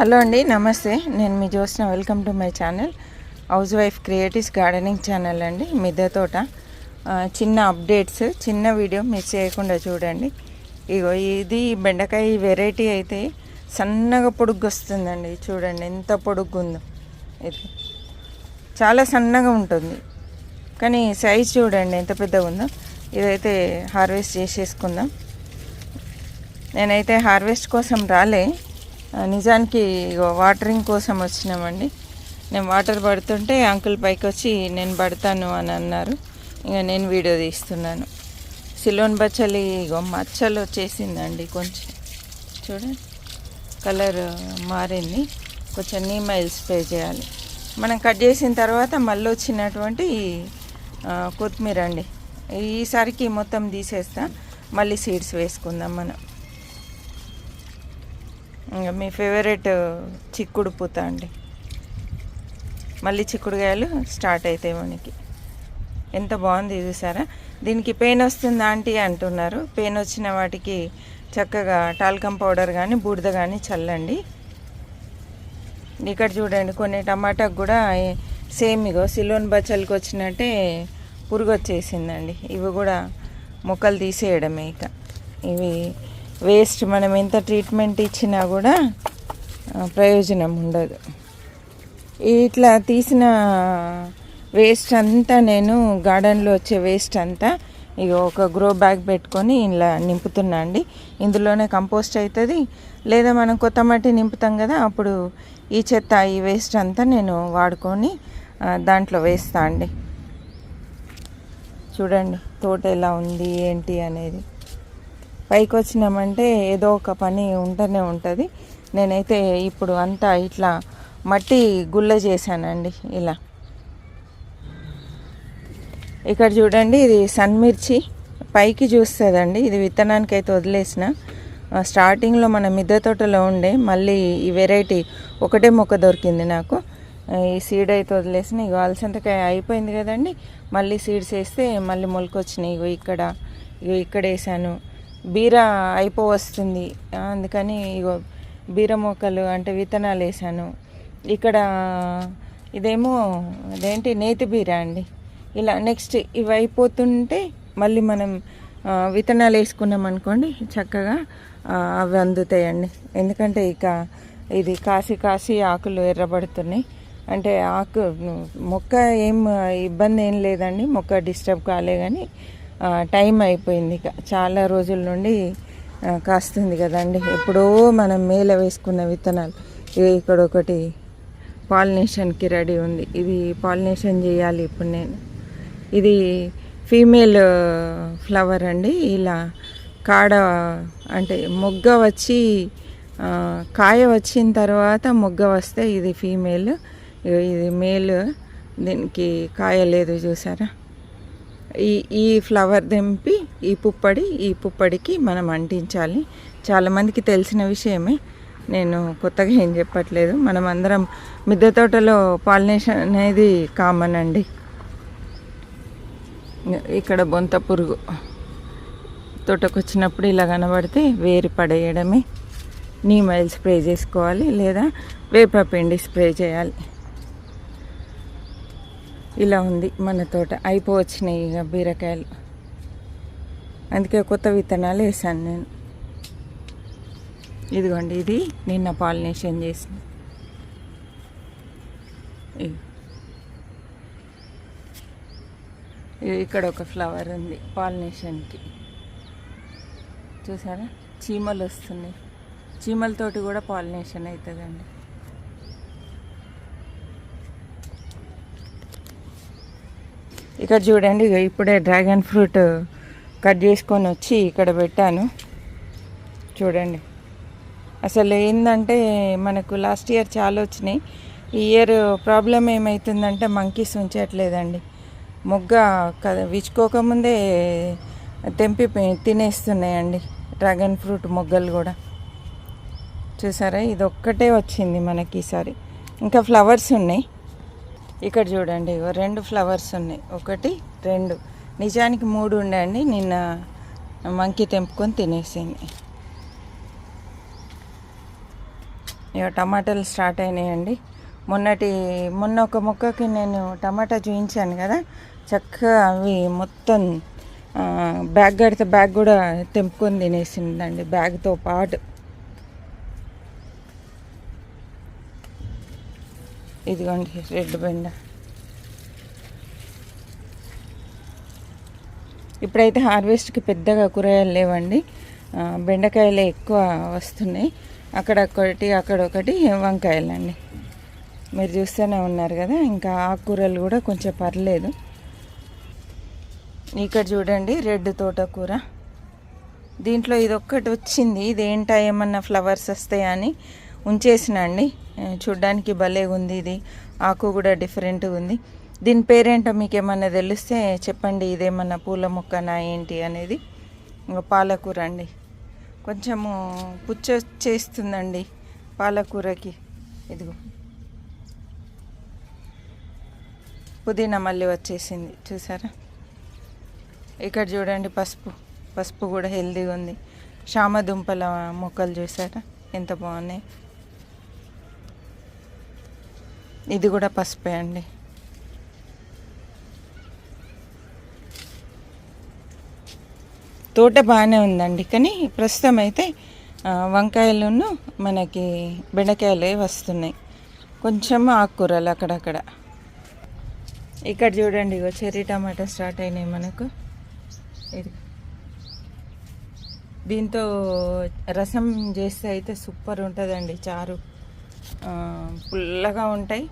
Hello అండి నమస్తే. నేను మీ Jyotsna. Welcome to my channel. Housewife creatives gardening channel అండి మిద్దె తోట. చిన్న అప్డేట్స్ చిన్న వీడియో మిస్ చేయకుండా చూడండి. ఇగో ఇది బెండకాయ వెరైటీ అయితే సన్నగా పొడుగు వస్తుందండి చూడండి ఎంత పొడుగ్గు ఉందో ఇది చాలా సన్నగా ఉంటుంది. కానీ సైజ్ చూడండి ఎంత పెద్దగా ఉందో ఇదైతే హార్వెస్ట్ చేసేసుకుందాం. నేనైతే హార్వెస్ట్ కోసం రాలే. నిజానికి ఇగో వాటరింగ్ కోసం వచ్చినామండి. నేను వాటర్ పడుతుంటే అంకుల్ పైకి వచ్చి నేను పడతాను అని అన్నారు. ఇక నేను వీడియో తీస్తున్నాను. సిలోన్ బచ్చలి ఇగో మచ్చలు వచ్చేసిందండి కొంచెం. చూడండి. కలర్ మారింది. కొంచెం నీమైల్స్ స్ప్రే చేయాలి. మనం కట్ చేసిన తర్వాత మళ్ళీ వచ్చినటువంటి కొత్తిమీర అండి. ఈసారికి మొత్తం తీసేస్తా. మళ్ళీ సీడ్స్ వేసుకుందాం మనం. ఇంకా మీ ఫేవరెట్ uh, చిక్కుడు పూత అండి. మళ్ళీ చిక్కుడుకాయలు స్టార్ట్ అవుతాయి మనకి. ఎంత బాగుంది చూసారా? దీనికి పెయిన్ వస్తుందా ఆంటీ అంటున్నారు. పెయిన్ వచ్చిన వాటికి చక్కగా టాల్కమ్ పౌడర్ కానీ బూడిద కానీ చల్లండి. ఇక్కడ చూడండి కొన్ని టమాటాకు కూడా సేమ్ ఇగో సిలోన్ బచ్చలకి వచ్చినట్టే పురుగు వచ్చేసిందండి ఇవి కూడా మొక్కలు తీసేయడమే ఇక. ఇవి వేస్ట్ మనం ఎంత ట్రీట్మెంట్ ఇచ్చినా కూడా ప్రయోజనం ఉండదు. ఇట్లా తీసిన వేస్ట్ అంతా నేను గార్డెన్లో వచ్చే వేస్ట్ అంతా ఇక ఒక గ్రో బ్యాగ్ పెట్టుకొని ఇలా నింపుతున్నా అండి. ఇందులోనే కంపోస్ట్ అవుతుంది లేదా మనం కొత్త మట్టి నింపుతాం కదా అప్పుడు ఈ చెత్త ఈ వేస్ట్ అంతా నేను వాడుకొని దాంట్లో వేస్తా అండి. చూడండి తోట ఎలా ఉంది ఏంటి అనేది. పైకి వచ్చినామంటే ఏదో ఒక పని ఉంటూనే ఉంటుంది. నేనైతే ఇప్పుడు అంతా ఇట్లా మట్టి గుల్ల చేశానండి ఇలా. ఇక్కడ చూడండి ఇది సన్ మిర్చి. పైకి చూస్తుందండి ఇది విత్తనానికి అయితే వదిలేసిన స్టార్టింగ్లో మన మిద్దె తోటలో ఉండే మళ్ళీ ఈ వెరైటీ ఒకటే మొక్క దొరికింది నాకు. ఈ సీడ్ అయితే వదిలేసిన ఇక అలసంతకాయ అయిపోయింది కదండి. మళ్ళీ సీడ్స్ వేస్తే మళ్ళీ మొలకొచ్చినాయి. ఇగో ఇక్కడ ఇగో ఇక్కడ వేసాను. బీర అయిపో వస్తుంది అందుకని ఇగో బీర మొక్కలు అంటే విత్తనాలు వేసాను. ఇక్కడ ఇదేమో అదేంటి నేతి బీర అండి. ఇలా నెక్స్ట్ ఇవి అయిపోతుంటే మళ్ళీ మనం విత్తనాలు వేసుకున్నాం అనుకోండి చక్కగా అవి అందుతాయండి. ఎందుకంటే ఇక ఇది కాసి కాసి ఆకులు ఎర్రబడుతున్నాయి. అంటే ఆకు మొక్క ఏం ఇబ్బంది ఏం లేదండి. మొక్క డిస్టర్బ్ కాలే కానీ టైం అయిపోయింది ఇక. చాలా రోజుల నుండి కాస్తుంది కదండి. ఎప్పుడో మనం మేల వేసుకున్న విత్తనాలు. ఇవి ఇక్కడ ఒకటి పాలినేషన్కి రెడీ ఉంది. ఇది పాలినేషన్ చేయాలి ఇప్పుడు నేను. ఇది ఫీమేల్ ఫ్లవర్ అండి. ఇలా కాడ అంటే మొగ్గ వచ్చి కాయ వచ్చిన తర్వాత మొగ్గ వస్తే ఇది ఫీమేల్. ఇది మేల్. దీనికి కాయ లేదు చూసారా? ఈ ఈ ఫ్లవర్ దింపి ఈ పుప్పడి ఈ పుప్పడికి మనం అంటించాలి. చాలామందికి తెలిసిన విషయమే. నేను కొత్తగా ఏం చెప్పట్లేదు. మనం అందరం మిద్దె తోటలో పాలినేషన్ అనేది కామన్ అండి. ఇక్కడ బొంత పురుగు తోటకు వచ్చినప్పుడు ఇలా కనబడితే వేరు పడేయడమే. నీమైల్ స్ప్రే చేసుకోవాలి లేదా వేపపిండి స్ప్రే చేయాలి. ఇలా ఉంది మన తోట. అయిపోవచ్చినాయి ఇక బీరకాయలు. అందుకే కొత్త విత్తనాలు వేసాను నేను. ఇదిగోండి ఇది నిన్న పాలినేషన్ చేసిన. ఇక్కడ ఒక ఫ్లవర్ ఉంది పాలినేషన్కి. చూసారా? చీమలు వస్తున్నాయి. చీమలతోటి కూడా పాలినేషన్ అవుతుందండి. ఇక్కడ చూడండి ఇప్పుడే డ్రాగన్ ఫ్రూట్ కట్ చేసుకొని వచ్చి ఇక్కడ పెట్టాను. చూడండి. అసలు ఏంటంటే మనకు లాస్ట్ ఇయర్ చాలా వచ్చినాయి. ఈ ఇయర్ ప్రాబ్లం ఏమవుతుందంటే మంకీస్ ఉంచట్లేదండి. మొగ్గ క విచ్చుకోకముందే తెంపి తినేస్తున్నాయండి డ్రాగన్ ఫ్రూట్ మొగ్గలు కూడా. చూసారా? ఇది ఒక్కటే వచ్చింది మనకి ఈసారి. ఇంకా ఫ్లవర్స్ ఉన్నాయి. ఇక్కడ చూడండి రెండు ఫ్లవర్స్ ఉన్నాయి. ఒకటి రెండు. నిజానికి మూడు ఉండండి నిన్న మంకీ తెంపుకొని తినేసింది. ఇక టమాటాలు స్టార్ట్ అయినాయండి. మొన్నటి మొన్న ఒక మొక్కకి నేను టమాటా చూపించాను కదా చక్కగా అవి మొత్తం బ్యాగ్ కడితే బ్యాగ్ కూడా తెంపుకొని తినేసిందండి బ్యాగ్తో పాటు. ఇదిగోండి రెడ్ బెండ. ఇప్పుడైతే హార్వెస్ట్కి పెద్దగా కూరగాయలు లేవండి. బెండకాయలే ఎక్కువ వస్తున్నాయి. అక్కడ ఒకటి అక్కడ ఒకటి వంకాయలండి. మీరు చూస్తూనే ఉన్నారు కదా ఇంకా ఆకుకూరలు కూడా కొంచెం పర్లేదు. ఇక్కడ చూడండి రెడ్ తోటకూర. దీంట్లో ఇది ఒక్కటి వచ్చింది. ఇది ఏమన్నా ఫ్లవర్స్ వస్తాయని ఉంచేసినండి అండి. చూడ్డానికి భలే ఉంది ఇది. ఆకు కూడా డిఫరెంట్గా ఉంది. దీని పేరేంటో మీకు ఏమన్నా తెలిస్తే చెప్పండి ఇదేమన్నా పూల మొక్కనా ఏంటి అనేది. ఇంకా పాలకూర అండి. కొంచెము పుచ్చ చేస్తుందండి పాలకూరకి. ఇదిగో. పుదీనా మళ్ళీ వచ్చేసింది. చూసారా? ఇక్కడ చూడండి పసుపు. పసుపు కూడా హెల్దీగా ఉంది. శామ దుంపల మొక్కలు చూసారా? ఎంత బాగున్నాయి. ఇది కూడా పసుపే అండి. తోట బాగానే ఉందండి కానీ ప్రస్తుతం అయితే వంకాయలును మనకి బెండకాయలే వస్తున్నాయి. కొంచెం ఆకుకూరలు అక్కడక్కడ. ఇక్కడ చూడండి ఇగో చెర్రీ టమాటా స్టార్ట్ అయినాయి మనకు. ఇది. దీంతో రసం చేస్తే అయితే సూపర్ ఉంటుందండి చారు. పుల్లగా ఉంటాయి.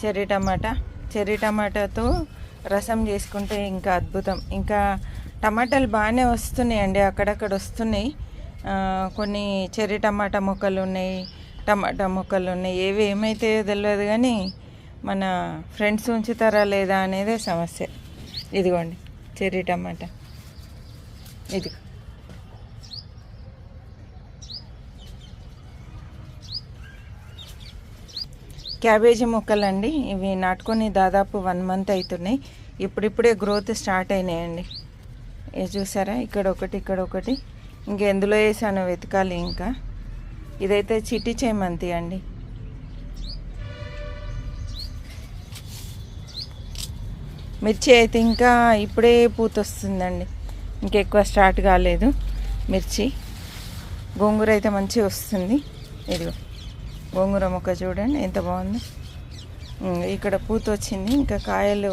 చెర్రీ టమాటా. చెర్రీ టమాటాతో రసం చేసుకుంటే ఇంకా అద్భుతం. ఇంకా టమాటాలు బాగానే వస్తున్నాయండి అక్కడక్కడ వస్తున్నాయి. కొన్ని చెర్రీ టమాటా మొక్కలు ఉన్నాయి టమాటా మొక్కలు ఉన్నాయి. ఏవి ఏమైతే తెలియదు కానీ మన ఫ్రెండ్స్ ఉంచుతారా లేదా అనేదే సమస్య. ఇదిగోండి చెర్రీ టమాటా. ఇది క్యాబేజీ మొక్కలండి. ఇవి నాటుకొని దాదాపు వన్ మంత్ అవుతున్నాయి ఇప్పుడిప్పుడే గ్రోత్ స్టార్ట్ అయినాయండి. ఇది చూసారా? ఇక్కడ ఒకటి ఇక్కడ ఒకటి. ఇంకా ఎందులో వేసాను వెతకాలి ఇంకా. ఇదైతే చిట్టి చేయమంతి అండి. మిర్చి అయితే ఇంకా ఇప్పుడే పూత వస్తుందండి ఇంకెక్కువ స్టార్ట్ కాలేదు మిర్చి. గోంగూర అయితే మంచిగా వస్తుంది. ఇదిగో. గోంగూర మొక్క చూడండి ఎంత బాగుంది. ఇక్కడ పూత వచ్చింది ఇంకా కాయలు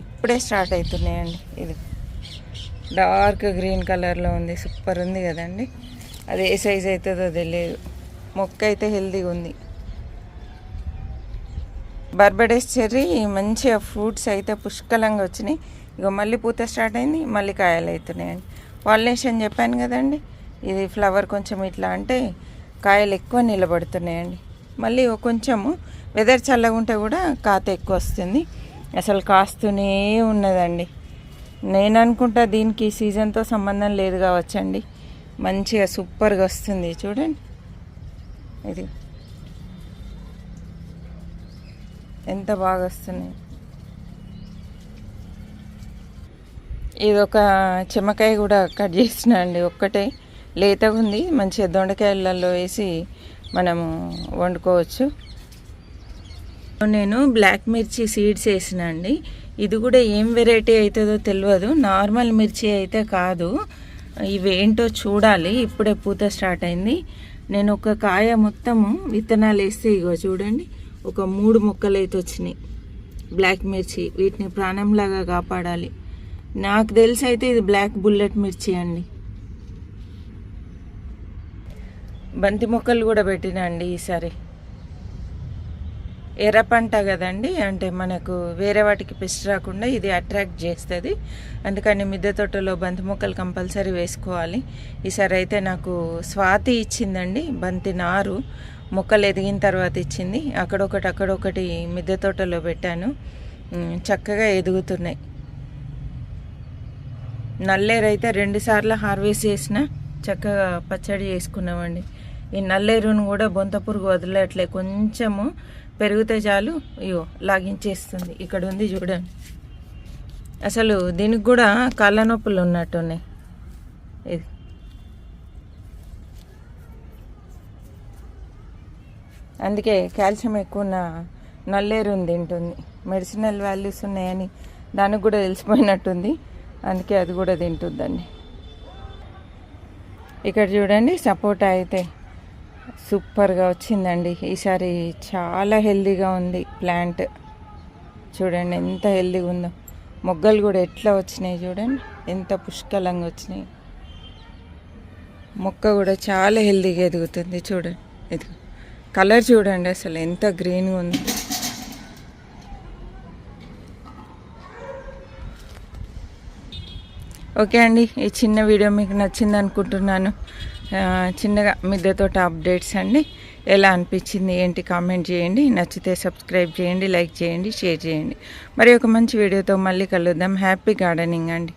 ఇప్పుడే స్టార్ట్ అవుతున్నాయండి. ఇది డార్క్ గ్రీన్ కలర్లో ఉంది సూపర్ ఉంది కదండి. అది ఏ సైజ్ అవుతుందో తెలియదు. మొక్క అయితే హెల్తీగా ఉంది. బర్బడేస్ చెర్రీ మంచిగా ఫ్రూట్స్ అయితే పుష్కలంగా వచ్చినాయి. ఇక మళ్ళీ పూత స్టార్ట్ అయింది మళ్ళీ కాయలు అవుతున్నాయండి. పాలినేషన్ చెప్పాను కదండి ఇది ఫ్లవర్ కొంచెం ఇట్లా అంటే కాయలు ఎక్కువ నిలబడుతున్నాయండి. మళ్ళీ కొంచెము వెదర్ చల్లగా ఉంటే కూడా కాత ఎక్కువ వస్తుంది. అసలు కాస్తూనే ఉన్నదండి. నేను అనుకుంటా దీనికి సీజన్తో సంబంధం లేదు కావచ్చండి. మంచిగా సూపర్గా వస్తుంది చూడండి. ఇది ఎంత బాగా వస్తున్నాయి. ఇది ఒక చెమకాయ కూడా కట్ చేసిన అండి ఒక్కటే. లేతగా ఉంది. మంచిగా దొండకాయలలో వేసి మనము వండుకోవచ్చు. నేను బ్లాక్ మిర్చి సీడ్స్ వేసిన అండి. ఇది కూడా ఏం వెరైటీ అవుతుందో తెలియదు. నార్మల్ మిర్చి అయితే కాదు. ఇవేంటో చూడాలి. ఇప్పుడే పూత స్టార్ట్ అయింది. నేను ఒక కాయ మొత్తము విత్తనాలు వేస్తే ఇగో చూడండి. ఒక మూడు మొక్కలు అయితే వచ్చినాయి. బ్లాక్ మిర్చి. వీటిని ప్రాణంలాగా కాపాడాలి. నాకు తెలిసి అయితే ఇది బ్లాక్ బుల్లెట్ మిర్చి అండి. బంతి మొక్కలు కూడా పెట్టినా అండి ఈసారి. ఎర్ర పంట కదండి అంటే మనకు వేరే వాటికి పెస్ట్ రాకుండా ఇది అట్రాక్ట్ చేస్తుంది. అందుకని మిద్దె తోటలో బంతి మొక్కలు కంపల్సరీ వేసుకోవాలి. ఈసారి అయితే నాకు స్వాతి ఇచ్చిందండి బంతి నారు. మొక్కలు ఎదిగిన తర్వాత ఇచ్చింది. అక్కడొకటి అక్కడొకటి మిద్దె తోటలో పెట్టాను. చక్కగా ఎదుగుతున్నాయి. నల్లేరైతే అయితే హార్వెస్ట్ చేసిన చక్కగా పచ్చడి చేసుకున్నామండి. ఈ నల్లేరును కూడా బొంత పురుగు వదిలేట్లే కొంచెము పెరిగితే చాలు. అయ్యో లాగించేస్తుంది. ఇక్కడ ఉంది చూడండి. అసలు దీనికి కూడా కాళ్ళ నొప్పులు ఉన్నట్టున్నాయి ఇది. అందుకే కాల్షియం ఎక్కువ ఉన్న నల్లేరుని తింటుంది. మెడిసినల్ వాల్యూస్ ఉన్నాయని దానికి కూడా తెలిసిపోయినట్టుంది. అందుకే అది కూడా తింటుందండి. ఇక్కడ చూడండి సపోటా అయితే సూపర్గా వచ్చిందండి. ఈసారి చాలా హెల్దీగా ఉంది ప్లాంట్. చూడండి ఎంత హెల్దీగా ఉందో. మొగ్గలు కూడా ఎట్లా వచ్చినాయి చూడండి. ఎంత పుష్కలంగా వచ్చినాయి. మొక్క కూడా చాలా హెల్దీగా ఎదుగుతుంది చూడండి. ఎదుగు కలర్ చూడండి అసలు ఎంత గ్రీన్గా ఉంది. ఓకే అండి ఈ చిన్న వీడియో మీకు నచ్చింది అనుకుంటున్నాను చిన్నగా మిద్దెతో అప్డేట్స్ అండి. ఎలా అనిపించింది ఏంటి కామెంట్ చేయండి. నచ్చితే సబ్స్క్రైబ్ చేయండి లైక్ చేయండి షేర్ చేయండి. మరి ఒక మంచి వీడియోతో మళ్ళీ కలుద్దాం. హ్యాపీ గార్డెనింగ్ అండి.